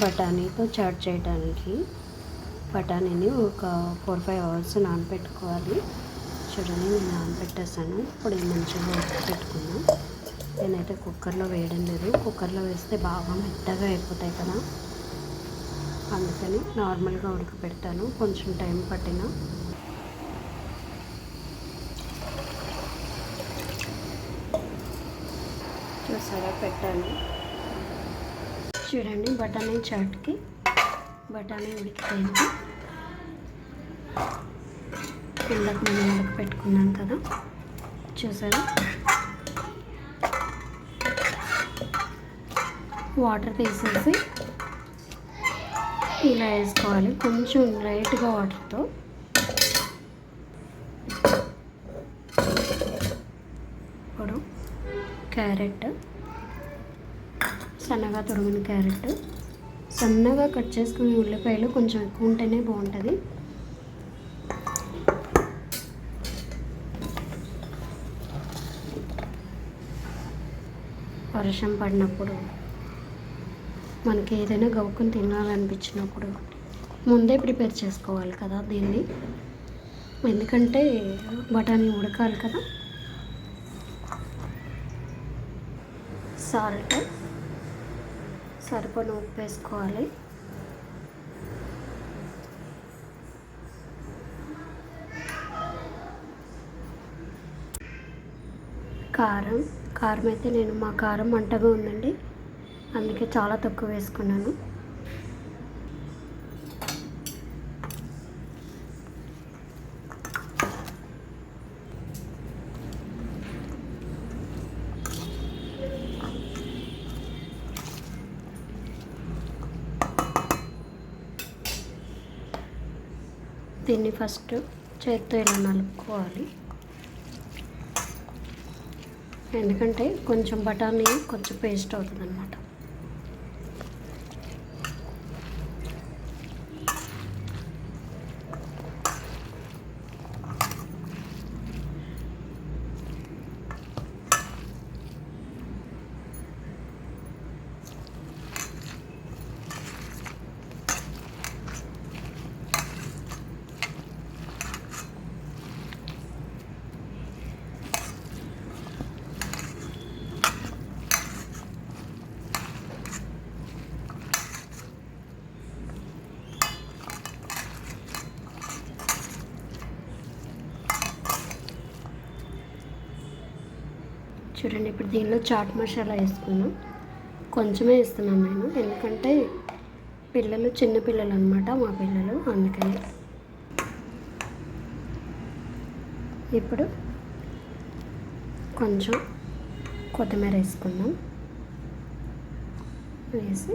బఠానీతో chat చేయడానికి బఠానీని ఒక ఫోర్ ఫైవ్ అవర్స్ నానబెట్టుకోవాలి చూడండి నేను నానబెట్టేసాను ఇప్పుడు ఇది మంచిగా పెట్టుకున్నాను నేనైతే కుక్కర్లో వేయడం లేదు. కుక్కర్లో వేస్తే బాగా మెత్తగా అయిపోతాయి కదా. అందుకని నార్మల్గా ఉడకపెడతాను కొంచెం టైం పట్టిన. చూసారా? పెట్టాను. చూడండి బఠానీ చాట్కి బఠానీ ఉడికిపోయింది. ఇందాక మనం ఉడక పెట్టుకున్నాం కదా చూసారా? వాటర్ తీసేసి ఇలా వేసుకోవాలి కొంచెం లైట్గా వాటర్తో. ఇప్పుడు క్యారెట్ సన్నగా తురిమిన క్యారెట్. సన్నగా కట్ చేసుకునే ఉల్లిపాయలు కొంచెం ఎక్కువ ఉంటేనే బాగుంటుంది. వర్షం పడినప్పుడు మనకి ఏదైనా గవ్వుకుని తినాలనిపించినప్పుడు ముందే ప్రిపేర్ చేసుకోవాలి కదా దీన్ని. ఎందుకంటే బఠానీ ఉడకాలి కదా. సాల్ట్. సరిపడిన ఉప్పు వేసుకోవాలి. కారం కారం అయితే నేను మా కారం మంటగా ఉందండి. అందుకే చాలా తక్కువ వేసుకున్నాను. దీన్ని ఫస్ట్ చేత్తో ఇలా నలుపుకోవాలి. ఎందుకంటే కొంచెం బఠానీ కొంచెం పేస్ట్ అవుతుంది అనమాట చూడండి ఇప్పుడు దీనిలో చాట్ మసాలా వేసుకున్నాం. కొంచెమే వేస్తున్నాను నేను ఎందుకంటే పిల్లలు చిన్న పిల్లలు అనమాట మా పిల్లలు అందుకని. ఇప్పుడు కొంచెం కొత్తిమీర వేసుకుందాం. వేసి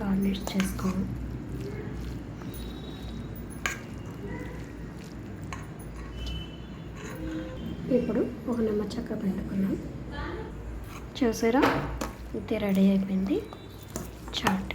గార్నిష్ చేసుకోవాలి ఇప్పుడు ఒక నిమ్మ చెక్క పిండుకున్నాం చూసారా? ఇది రెడీ అయిపోయింది. చాట్.